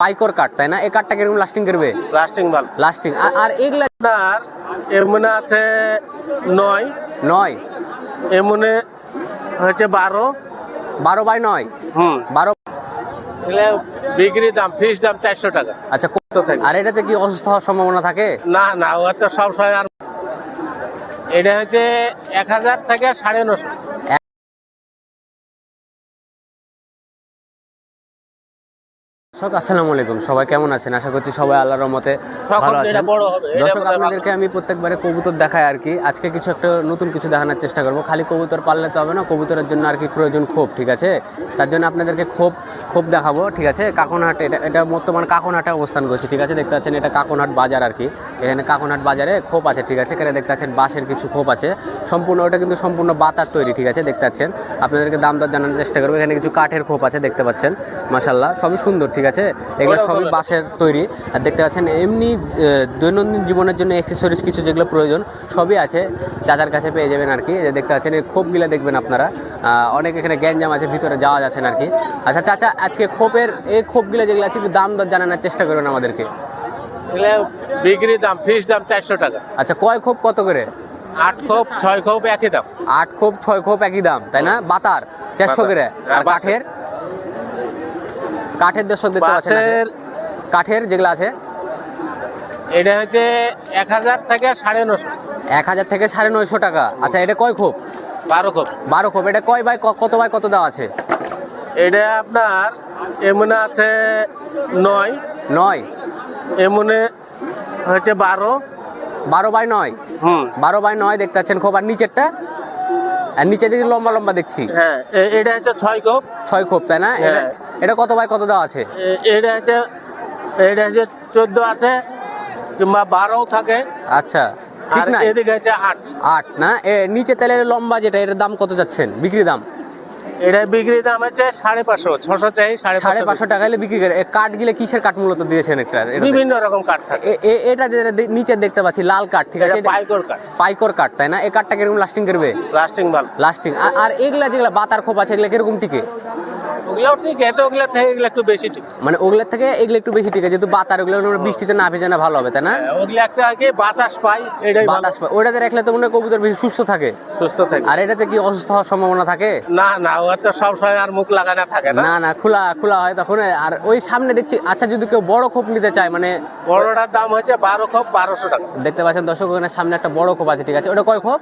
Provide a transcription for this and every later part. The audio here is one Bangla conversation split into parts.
পাইকর কাঠ তাই না? এই কাঠটা কীরকম লাস্টিং করবে? লাস্টিং ভালো। লাস্টিং আর এগুলা আপনার এমনে আছে নয়। নয়। এমনে হচ্ছে বারো। বারো বাই নয়? হুম। বারো বিক্রি দাম ফিস দাম চারশো টাকা। আচ্ছা কত থাকে। আর এটাতে কি অসুস্থ হওয়ার সম্ভাবনা থাকে? না না ও তো সব সময় আর এটা হচ্ছে এক হাজার থেকে সাড়ে নশো। দর্শক আসসালামু আলাইকুম। সবাই কেমন আছেন? আশা করছি সবাই আল্লাহর রহমতে ভালো আছেন। দর্শক আপনাদেরকে আমি প্রত্যেকবারে কবুতর দেখাই আর কি। আজকে কিছু একটা নতুন কিছু দেখানোর চেষ্টা করব। খালি কবুতর পাললে তো হবে না কবুতরের জন্য আর কি প্রয়োজন ক্ষোভ ঠিক আছে? তার জন্য আপনাদেরকে ক্ষোভ ক্ষোভ দেখাবো ঠিক আছে? কাকনহাট এটা এটা বর্তমান কাকনহাটে অবস্থান করছে ঠিক আছে? দেখতে পাচ্ছেন এটা কাকনহাট বাজার আর কি। এখানে কাকনহাট বাজারে খোপ আছে ঠিক আছে? এখানে দেখতে পাচ্ছেন বাঁশের কিছু খোপ আছে। সম্পূর্ণ ওটা কিন্তু সম্পূর্ণ বাতার তৈরি ঠিক আছে? দেখতে পাচ্ছেন? আপনাদেরকে দাম দর জানানোর চেষ্টা করব। এখানে কিছু কাঠের খোপ আছে দেখতে পাচ্ছেন? মাসাল্লাহ সবই সুন্দর ঠিক আছে? এগুলো সবই বাঁশের তৈরি। আর দেখতে পাচ্ছেন এমনি দৈনন্দিন জীবনের জন্য অ্যাক্সেসরিজ কিছু যেগুলো প্রয়োজন সবই আছে। চাচার কাছে পেয়ে যাবেন আর কি দেখতে পাচ্ছেন এই খোপগুলো দেখবেন আপনারা। অনেক এখানে গ্যাঞ্জাম আছে ভিতরে যাওয়া যাচ্ছে না আর কি আচ্ছা চাচা আজকে খোপের এই খোপগুলো যেগুলো আছে একটু দাম দর জানানোর চেষ্টা করবেন আমাদেরকে। বিক্রি দাম ফিস দাম চারশো টাকা। আচ্ছা কয় খোপ কত করে? আট খোপ ছয় খোপ একই দাম। আট খোপ ছয় খোপ একই দাম তাই না? বাতার চারশো করে। হ্যাঁ, আর বাঁশের। কাঠের? কাঠের দর্শক দেখতে পাচ্ছেন কাঠের যেগুলো আছে। এটা হচ্ছে এক হাজার থেকে সাড়ে নশো এক হাজার থেকে সাড়ে নয়শো টাকা। আচ্ছা এটা কয় খোপ? বারো খোপ। বারো খোপ। এটা কয় বাই কত বাই কত দেওয়া আছে? এটা আপনার এমনে আছে নয়। নয়। এমনে হচ্ছে বারো। বারো বাই নয়। হুম। বারো বাই নয় দেখতে পাচ্ছেন খোপ। আর নিচেরটা? আর নিচে দিকে লম্বা লম্বা দেখছি। হ্যাঁ এটা হচ্ছে ছয় খোপ ছয় খোপ তাই না? এটা- হ্যাঁ। কত বাই কত দেওয়া আছে? এটা হচ্ছে এটা হচ্ছে চোদ্দ আছে কিংবা বারো থাকে। আচ্ছা ঠিক না এদিকে হচ্ছে আট। আট না? এ নিচে তেলের লম্বা যেটা এটার দাম কত যাচ্ছেন? বিক্রি দাম? এটা বিক্রি দাম হচ্ছে সাড়ে পাঁচশো ছশো চাই সাড়ে সাড়ে পাঁচশো টাকা হলে বিক্রি করে। কাঠ গিলে কিসের কাঠ মূলত দিয়েছেন একটা? বিভিন্ন রকম কাঠ থাকে। এটা যেটা নিচে দেখতে পাচ্ছি লাল কাঠ ঠিক আছে? পাইকর কাঠ। পাইকর কাঠ তাই না? এই কাঠটা কীরকম লাস্টিং করবে? লাস্টিং ভালো। লাস্টিং আর এগুলা যেগুলা বাতার খোপ আছে এগুলা কীরকম টিকে? ওগুলাও ঠিক এত ওগুলা থেকে এগুলো একটু বেশি ঠিক। মানে ওগুলোর থেকে এগুলো একটু বেশি টিকে যেহেতু বাতার ওগুলো মনে বৃষ্টিতে না ভেজে না ভালো হবে তাই না? হ্যাঁ, ওগুলো একটা আগে বাতাস পাই এটাই বাতাস পায়। ওটাতে রাখলে তো মনে কবুতর বেশি সুস্থ থাকে। সুস্থ থাকে। আর এটাতে কি অসুস্থ হওয়ার সম্ভাবনা থাকে? না না ও তো সব সময় আর মুখ লাগানো থাকে না। না না খোলা খোলা হয় তখন আর ওই সামনে দেখছি আচ্ছা যদি কেউ বড় খোপ নিতে চায় মানে বড়টার দাম হচ্ছে বারো খোপ বারোশো টাকা। দেখতে পাচ্ছেন দর্শক ওখানে সামনে একটা বড় খোপ আছে ঠিক আছে। ওটা কয় খোপ?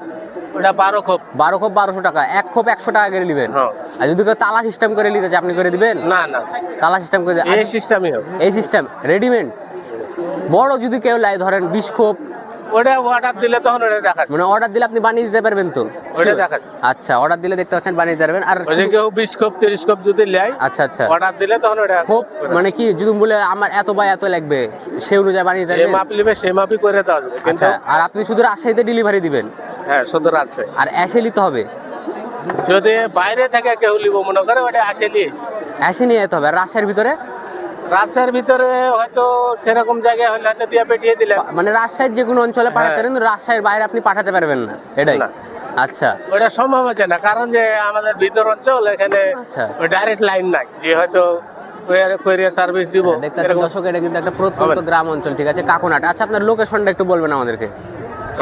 ওটা বারো খোপ। বারো খোপ বারোশো টাকা। এক খোপ একশো টাকা করে নেবেন। হ্যাঁ। আর যদি কেউ তালা সিস্টেম করে নিতে চায় আপনি করে দিবেন? না না। তালা সিস্টেম করে এই সিস্টেমই এই সিস্টেম রেডিমেড বড় যদি কেউ লাই ধরেন বিশ খোপ। ওটা অর্ডার দিলে তখন ওটা দেখা মানে অর্ডার দিলে আপনি বানিয়ে দিতে পারবেন তো? ওটা দেখা আচ্ছা অর্ডার দিলে দেখতে পাচ্ছেন বানিয়ে দিতে পারবেন। আর ওই যে কেউ বিশ খোপ তিরিশ খোপ যদি নেয় আচ্ছা আচ্ছা। অর্ডার দিলে তখন ওটা খোপ মানে কি? যদি বলে আমার এত বা এত লাগবে সে অনুযায়ী বানিয়ে দিতে পারবেন? মাপ নিবে সেই মাপই করে দেওয়া যাবে। কিন্তু আচ্ছা আর আপনি শুধু রাজশাহীতে ডেলিভারি দিবেন। হ্যাঁ সুন্দর আছে। আর অ্যাসে নিতে হবে? যদি বাইরে থেকে কেউ নিব মনে করে ওটা আসে নিয়ে। অ্যাসে নিয়ে যেতে হবে। রাজশাহীর ভিতরে? রাস্তার ভিতরে হয়তো সেরকম জায়গায় হলে হয়তো দিয়ে পেটিয়ে দিলে মানে রাজশাহীর যে কোনো অঞ্চলে পাঠাতে হ্যাঁ। পারেন কিন্তু রাজশাহীর বাইরে আপনি পাঠাতে পারবেন না। এটাই। আচ্ছা। ওটা সম্ভব আছে না কারণ যে আমাদের ভিতর অঞ্চল এখানে আচ্ছা। ডাইরেক্ট লাইন নাই। যে হয়তো কোরিয়ার সার্ভিস দিব। দর্শক এটা কিন্তু একটা প্রত্যন্ত গ্রাম অঞ্চল ঠিক আছে? কাকুনাট। আচ্ছা আপনার লোকেশনটা একটু বলবেন আমাদেরকে।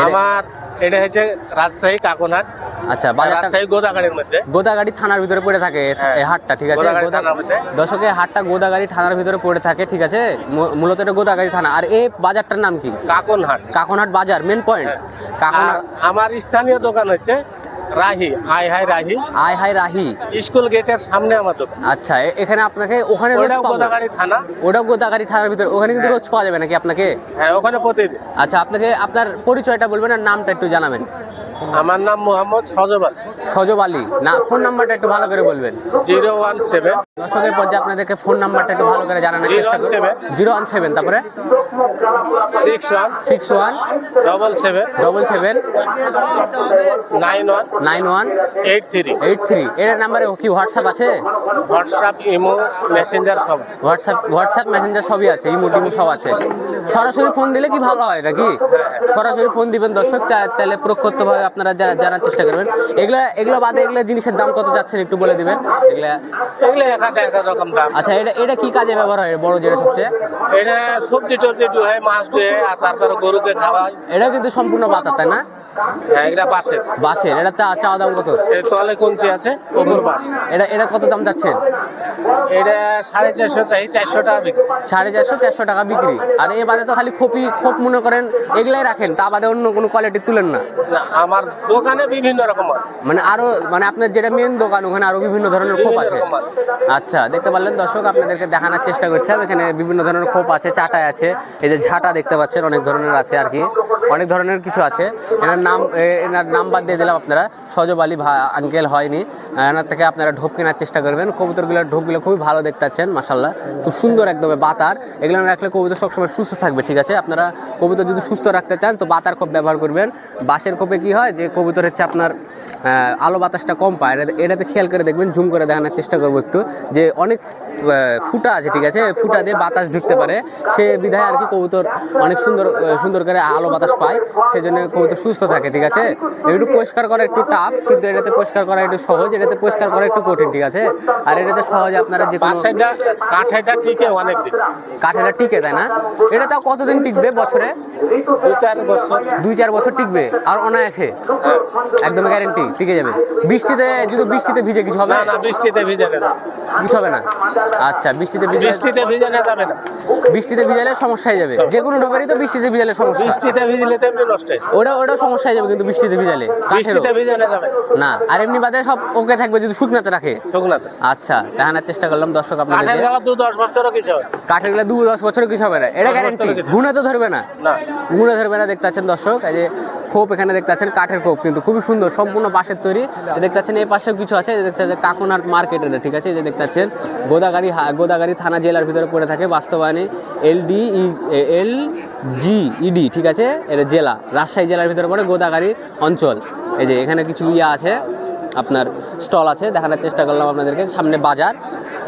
আমার এটা হচ্ছে রাজশাহী কাকনহাট আচ্ছা রাজশাহী গোদাগাড়ির মধ্যে। গোদাগাড়ি থানার ভিতরে পড়ে থাকে হ্যাঁ। এই হাটটা ঠিক আছে? দশকে হাটটা গোদাগাড়ি থানার ভিতরে পড়ে থাকে ঠিক আছে? মূলত এটা গোদাগাড়ি থানা। আর এই বাজারটার নাম কি? কাকনহাট। কাকনহাট বাজার মেন পয়েন্ট আর কাকনহাট আমার স্থানীয় দোকান হচ্ছে রাহি আই হাই রাহি। আয় হাই রাহি। স্কুল গেটের সামনে আমার দোকান। আচ্ছা এখানে আপনাকে ওখানে ওটাও গোদাগাড়ি থানা। ওটাও গোদাগাড়ি থানার ভিতরে। ওখানে কিন্তু রোজ পাওয়া যাবে নাকি আপনাকে? হ্যাঁ ওখানে প্রতিদিন। আচ্ছা আপনাকে আপনার পরিচয়টা বলবেন আর নামটা একটু জানাবেন। আমার নাম মোহাম্মদ সজবাল সজব আলী। না ফোন নাম্বারটা একটু ভালো করে বলবেন। Zero one seven. দর্শকের পর্যায়ে আপনাদেরকে ফোন নাম্বারটা একটু ভালো করে জানানোর চেষ্টা 017 জিরো ওয়ান সেভেন তারপরে? Six one. Six one. Double seven. Double seven. Nine one. Nine one. Eight three. Eight three. এর নাম্বারে কি হোয়াটসঅ্যাপ আছে? হোয়াটসঅ্যাপ ইমো মেসেঞ্জার সব হোয়াটসঅ্যাপ হোয়াটসঅ্যাপ মেসেঞ্জার সবই আছে ইমো টিমো সব আছে। সরাসরি ফোন দিলে কি ভালো হয় নাকি? সরাসরি ফোন দিবেন দর্শক তাহলে প্রত্যক্ষভাবে আপনারা জানার চেষ্টা করবেন। এগুলা এগুলো বাদে এগুলো জিনিসের দাম কত যাচ্ছেন একটু বলে দিবেন? এগুলা এগুলো এক হাজার এক রকম দাম। আচ্ছা এটা এটা কি কাজে ব্যবহার হয়? বড় যেটা সবচেয়ে? এটা সবজি টবজি ডুহে মাছ ডুহে আর তারপরে গরুকে খাওয়ায়। এটা কিন্তু সম্পূর্ণ বাতা তাই না? হ্যাঁ এটা পাশে বাসের এটা চা চাওয়া দাম কত? এই তলে কুঞ্চি আছে ওপর বাস এটা এটা কত দাম যাচ্ছে এটা সাড়ে চারশো চাই চারশো টাকা বিক্রি। সাড়ে চারশো চারশো টাকা বিক্রি। আর এ বাদে তো খালি খোপি খোপ মনে করেন এগুলাই রাখেন তা বাদে অন্য কোনো কোয়ালিটি তুলেন না? না, আমার দোকানে বিভিন্ন রকম মানে আরও মানে আপনার যেটা মেন দোকান ওখানে আরও বিভিন্ন ধরনের খোপ আছে? আচ্ছা দেখতে পারলেন দর্শক আপনাদেরকে দেখানোর চেষ্টা করছিলাম এখানে বিভিন্ন ধরনের খোপ আছে চাটাই আছে। এই যে ঝাঁটা দেখতে পাচ্ছেন অনেক ধরনের আছে আর কি। অনেক ধরনের কিছু আছে। এনার নাম এনার নাম্বার দিয়ে দিলাম আপনারা। সজব আলী আঙ্কেল হয়নি। এনার থেকে আপনারা ঢোপ কেনার চেষ্টা করবেন। কবুতরগুলোর ঢোপগুলো খুবই ভালো দেখতে পাচ্ছেন মাসাল্লাহ খুব সুন্দর একদম বাতার। এগুলো রাখলে কবুতর সবসময় সুস্থ থাকবে, ঠিক আছে? আপনারা কবুতর যদি সুস্থ রাখতে চান, তো বাতার খোপ ব্যবহার করবেন। বাঁশের খোপে কি হয় যে, কবুতর হচ্ছে আপনার আলো বাতাসটা কম পায়। এটাতে- খেয়াল করে দেখবেন, জুম করে দেখানোর চেষ্টা করব একটু। যে অনেক ফুটা আছে, ঠিক আছে? ফুটা দিয়ে বাতাস ঢুকতে পারে। সে বিধায় আর কি কবুতর অনেক সুন্দর সুন্দর করে আলো বাতাস পায়। সেই জন্য কবুতর সুস্থ থাকে ঠিক আছে? একটু পরিষ্কার করা একটু টাফ কিন্তু এটাতে পরিষ্কার করা একটু সহজ এটাতে পরিষ্কার করা একটু কঠিন ঠিক আছে? আর এটাতে সহজ আপনারা যে কাঠাইটা ঠিকই অনেক টিকে তাই না? এটা তাও কতদিন টিকবে বছরে? দু চার বছর। দুই চার বছর টিকবে আর অনায়াসে? হ্যাঁ। একদম গ্যারেন্টি টিকে যাবে। বৃষ্টিতে যদি বৃষ্টিতে ভিজে কিছু হবে? না না বৃষ্টিতে ভিজে না। কিছু হবে না? আচ্ছা বৃষ্টিতে ভিজে বৃষ্টিতে ভিজানো যাবে না। বৃষ্টিতে ভিজালে সমস্যা হয়ে যাবে। যে কোনো ডোবেরই তো বৃষ্টিতে ভিজালে সমস্যা। বৃষ্টিতে ভিজলে তেমনি নষ্ট হয় ওটা ওটা সমস্যা হয়ে যাবে কিন্তু বৃষ্টিতে ভিজালে বৃষ্টিতে ভিজানো যাবে। না আর এমনি বাদে সব ওকে থাকবে যদি শুকনাতে রাখে। শুকনাতে। আচ্ছা দেখানোর চেষ্টা করলাম দর্শক কাঠের গলা দু দশ বছরও কিছু হবে কাঠের গলা দু দশ বছর কিছু হবে না। এটা গ্যারেন্টি তো ধরবে না। না। গুণে ধরবে না দেখতে আছেন দর্শক এই যে খোপ এখানে দেখতে পাচ্ছেন, কাঠের খোপ কিন্তু খুবই সুন্দর, সম্পূর্ণ বাঁশের তৈরি। দেখতে পাচ্ছেন, এই পাশেও কিছু আছে দেখতে পাচ্ছেন কাকুনার মার্কেটের ঠিক আছে? যে দেখতে পাচ্ছেন, গোদাগাড়ি গোদাগাড়ি থানা জেলার ভিতরে পড়ে থাকে, বাস্তবায়নে এলডি এল জি, ইডি, ঠিক আছে? এটা জেলা, রাজশাহী জেলার ভিতরে পড়ে গোদাগাড়ি অঞ্চল। এই যে এখানে কিছু ইয়া আছে, আপনার স্টল আছে, দেখানোর চেষ্টা করলাম আপনাদেরকে, সামনে বাজার।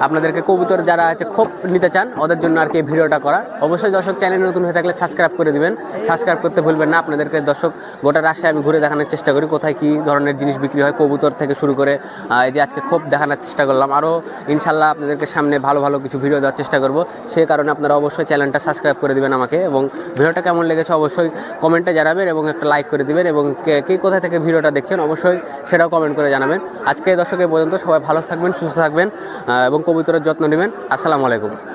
আপনাদেরকে কবুতর যারা আছে খুব নিতে চান, ওদের জন্য আর কি ভিডিওটা করা। অবশ্যই দর্শক চ্যানেল নতুন হয়ে থাকলে সাবস্ক্রাইব করে দিবেন। সাবস্ক্রাইব করতে ভুলবেন না। আপনাদেরকে দর্শক, গোটা রাশিয়া আমি ঘুরে দেখানোর চেষ্টা করি, কোথায় কী ধরনের জিনিস বিক্রি হয়, কবুতর থেকে শুরু করে এই যে আজকে খুব দেখানোর চেষ্টা করলাম। আরও ইনশাল্লাহ আপনাদেরকে সামনে ভালো ভালো কিছু ভিডিও দেওয়ার চেষ্টা করব। সেই কারণে আপনারা অবশ্যই চ্যানেলটা সাবস্ক্রাইব করে দেবেন আমাকে এবং ভিডিওটা কেমন লেগেছে অবশ্যই কমেন্টে জানাবেন এবং একটা লাইক করে দিবেন এবং কে কে কোথায় থেকে ভিডিওটা দেখছেন অবশ্যই সেটাও কমেন্ট করে জানাবেন। আজকে দর্শক পর্যন্ত সবাই ভালো থাকবেন, সুস্থ থাকবেন এবং কবুতরের যত্ন নেবেন। আসসালামু আলাইকুম।